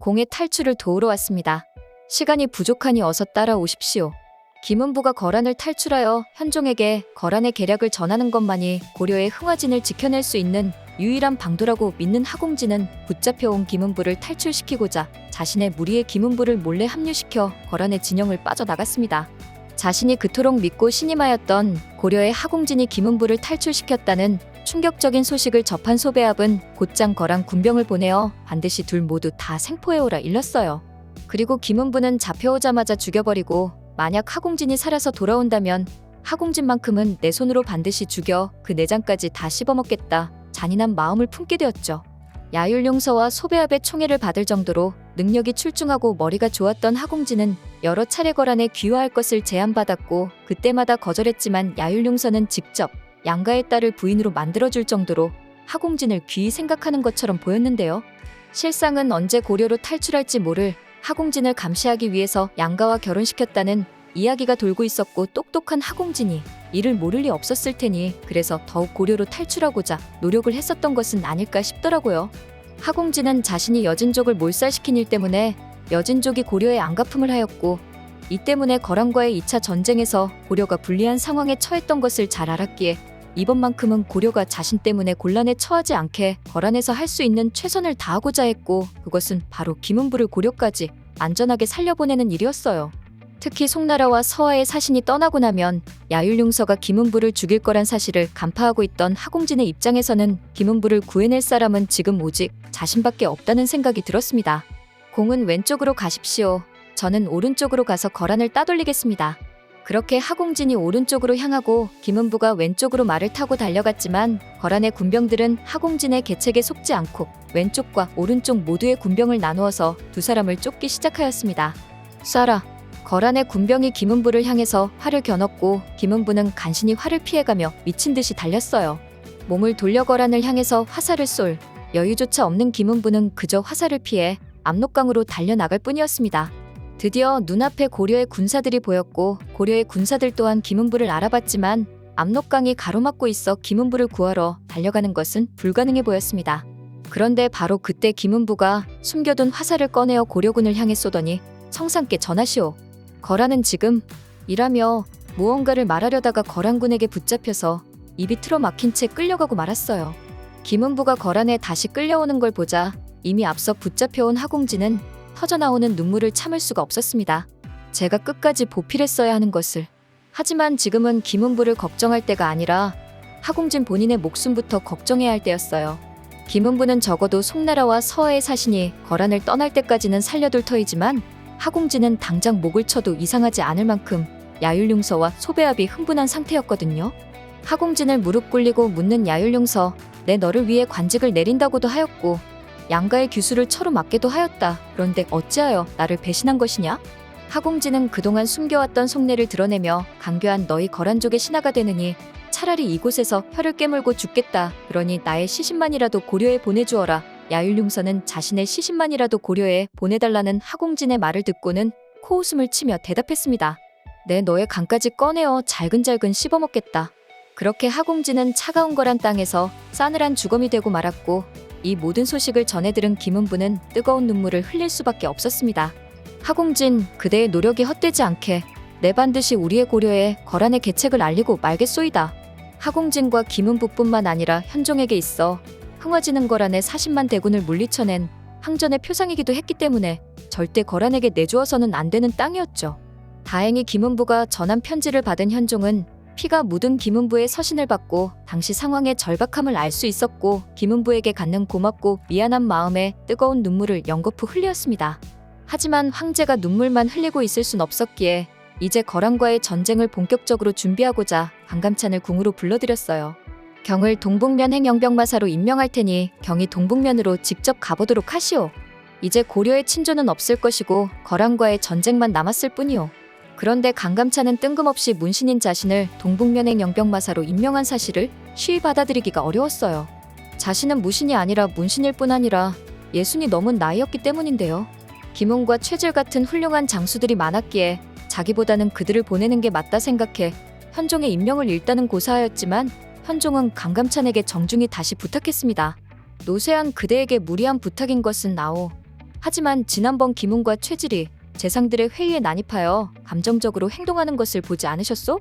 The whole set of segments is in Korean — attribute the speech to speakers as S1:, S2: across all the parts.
S1: 공의 탈출을 도우러 왔습니다. 시간이 부족하니 어서 따라오십시오. 김은부가 거란을 탈출하여 현종에게 거란의 계략을 전하는 것만이 고려의 흥화진을 지켜낼 수 있는 유일한 방도라고 믿는 하공진은 붙잡혀온 김은부를 탈출시키고자 자신의 무리의 김은부를 몰래 합류시켜 거란의 진영을 빠져나갔습니다. 자신이 그토록 믿고 신임하였던 고려의 하공진이 김은부를 탈출시켰다는 충격적인 소식을 접한 소배압은 곧장 거란 군병을 보내어 반드시 둘 모두 다 생포해 오라 일렀어요. 그리고 김은부는 잡혀오자마자 죽여버리고 만약 하공진이 살아서 돌아온다면 하공진만큼은 내 손으로 반드시 죽여 그 내장까지 다 씹어먹겠다 잔인한 마음을 품게 되었죠. 야율용서와 소배압의 총애를 받을 정도로 능력이 출중하고 머리가 좋았던 하공진은 여러 차례 거란에 귀화할 것을 제안받았고 그때마다 거절했지만 야율용서는 직접 양가의 딸을 부인으로 만들어줄 정도로 하공진을 귀히 생각하는 것처럼 보였는데요. 실상은 언제 고려로 탈출할지 모를 하공진을 감시하기 위해서 양가와 결혼시켰다는 이야기가 돌고 있었고 똑똑한 하공진이 이를 모를 리 없었을 테니 그래서 더욱 고려로 탈출하고자 노력을 했었던 것은 아닐까 싶더라고요. 하공진은 자신이 여진족을 몰살시킨 일 때문에 여진족이 고려에 안가품을 하였고 이 때문에 거란과의 2차 전쟁에서 고려가 불리한 상황에 처했던 것을 잘 알았기에 이번만큼은 고려가 자신 때문에 곤란에 처하지 않게 거란에서 할 수 있는 최선을 다하고자 했고 그것은 바로 김은부를 고려까지 안전하게 살려보내는 일이었어요. 특히 송나라와 서하의 사신이 떠나고 나면 야율용서가 김은부를 죽일 거란 사실을 간파하고 있던 하공진의 입장에서는 김은부를 구해낼 사람은 지금 오직 자신밖에 없다는 생각이 들었습니다. 공은 왼쪽으로 가십시오. 저는 오른쪽으로 가서 거란을 따돌리겠습니다. 그렇게 하공진이 오른쪽으로 향하고 김은부가 왼쪽으로 말을 타고 달려갔지만 거란의 군병들은 하공진의 계책에 속지 않고 왼쪽과 오른쪽 모두의 군병을 나누어서 두 사람을 쫓기 시작하였습니다. 쏴라. 거란의 군병이 김은부를 향해서 활을 겨눴고 김은부는 간신히 활을 피해가며 미친 듯이 달렸어요. 몸을 돌려 거란을 향해서 화살을 쏠 여유조차 없는 김은부는 그저 화살을 피해 압록강으로 달려나갈 뿐이었습니다. 드디어 눈앞에 고려의 군사들이 보였고 고려의 군사들 또한 김은부를 알아봤지만 압록강이 가로막고 있어 김은부를 구하러 달려가는 것은 불가능해 보였습니다. 그런데 바로 그때 김은부가 숨겨둔 화살을 꺼내어 고려군을 향해 쏘더니 성상께 전하시오. 거란은 지금 이라며 무언가를 말하려다가 거란군에게 붙잡혀서 입이 틀어막힌 채 끌려가고 말았어요. 김은부가 거란에 다시 끌려오는 걸 보자 이미 앞서 붙잡혀온 하공진은 터져나오는 눈물을 참을 수가 없었습니다. 제가 끝까지 보필했어야 하는 것을. 하지만 지금은 김은부를 걱정할 때가 아니라 하공진 본인의 목숨부터 걱정해야 할 때였어요. 김은부는 적어도 송나라와 서해의 사신이 거란을 떠날 때까지는 살려둘 터이지만 하공진은 당장 목을 쳐도 이상하지 않을 만큼 야율용서와 소배압이 흥분한 상태였거든요. 하공진을 무릎 꿇리고 묻는 야율용서, 내 너를 위해 관직을 내린다고도 하였고 양가의 규수를 처로 맞게도 하였다. 그런데 어찌하여 나를 배신한 것이냐? 하공진은 그동안 숨겨왔던 속내를 드러내며 강교한 너희 거란족의 신하가 되느니 차라리 이곳에서 혀를 깨물고 죽겠다. 그러니 나의 시신만이라도 고려에 보내주어라. 야율용서는 자신의 시신만이라도 고려에 보내달라는 하공진의 말을 듣고는 코웃음을 치며 대답했습니다. 내 너의 간까지 꺼내어 잘근잘근 씹어먹겠다. 그렇게 하공진은 차가운 거란 땅에서 싸늘한 주검이 되고 말았고 이 모든 소식을 전해 들은 김은부는 뜨거운 눈물을 흘릴 수밖에 없었습니다. 하공진, 그대의 노력이 헛되지 않게 내 반드시 우리의 고려에 거란의 계책을 알리고 말겠소이다. 하공진과 김은부뿐만 아니라 현종에게 있어 흥화지는 거란의 40만 대군을 물리쳐낸 항전의 표상이기도 했기 때문에 절대 거란에게 내주어서는 안 되는 땅이었죠. 다행히 김은부가 전한 편지를 받은 현종은 피가 묻은 김은부의 서신을 받고 당시 상황의 절박함을 알 수 있었고 김은부에게 갖는 고맙고 미안한 마음에 뜨거운 눈물을 연거푸 흘렸습니다. 하지만 황제가 눈물만 흘리고 있을 순 없었기에 이제 거란과의 전쟁을 본격적으로 준비하고자 강감찬을 궁으로 불러들였어요. 경을 동북면 행영병마사로 임명할 테니 경이 동북면으로 직접 가보도록 하시오. 이제 고려의 친조는 없을 것이고 거란과의 전쟁만 남았을 뿐이오. 그런데 강감찬은 뜬금없이 문신인 자신을 동북면행 영병마사로 임명한 사실을 쉬이 받아들이기가 어려웠어요. 자신은 무신이 아니라 문신일 뿐 아니라 예순이 넘은 나이였기 때문인데요. 김웅과 최질 같은 훌륭한 장수들이 많았기에 자기보다는 그들을 보내는 게 맞다 생각해 현종의 임명을 일단은 고사하였지만 현종은 강감찬에게 정중히 다시 부탁했습니다. 노쇠한 그대에게 무리한 부탁인 것은 나오. 하지만 지난번 김웅과 최질이 재상들의 회의에 난입하여 감정적으로 행동하는 것을 보지 않으셨소?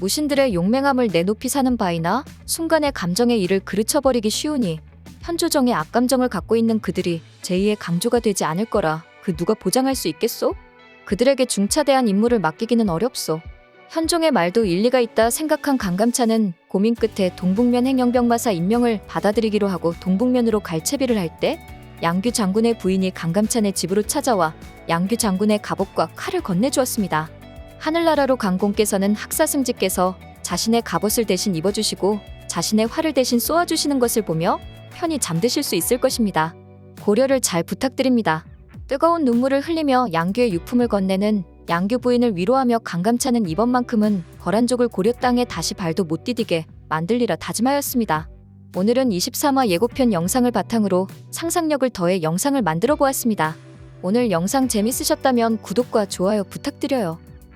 S1: 무신들의 용맹함을 내높이 사는 바이나 순간의 감정의 일을 그르쳐버리기 쉬우니 현조정의 악감정을 갖고 있는 그들이 제2의 강조가 되지 않을 거라 그 누가 보장할 수 있겠소? 그들에게 중차대한 임무를 맡기기는 어렵소. 현종의 말도 일리가 있다 생각한 강감찬은 고민 끝에 동북면 행영병마사 임명을 받아들이기로 하고 동북면으로 갈채비를 할 때 양규 장군의 부인이 강감찬의 집으로 찾아와 양규 장군의 갑옷과 칼을 건네주었습니다. 하늘나라로 간 공께서는 학사승지께서 자신의 갑옷을 대신 입어주시고 자신의 활을 대신 쏘아주시는 것을 보며 편히 잠드실 수 있을 것입니다. 고려를 잘 부탁드립니다. 뜨거운 눈물을 흘리며 양규의 유품을 건네는 양규 부인을 위로하며 강감찬은 이번만큼은 거란족을 고려 땅에 다시 발도 못 디디게 만들리라 다짐하였습니다. 오늘은 23화 예고편 영상을 바탕으로 상상력을 더해 영상을 만들어 보았습니다. 오늘 영상 재밌으셨다면 구독과 좋아요 부탁드려요.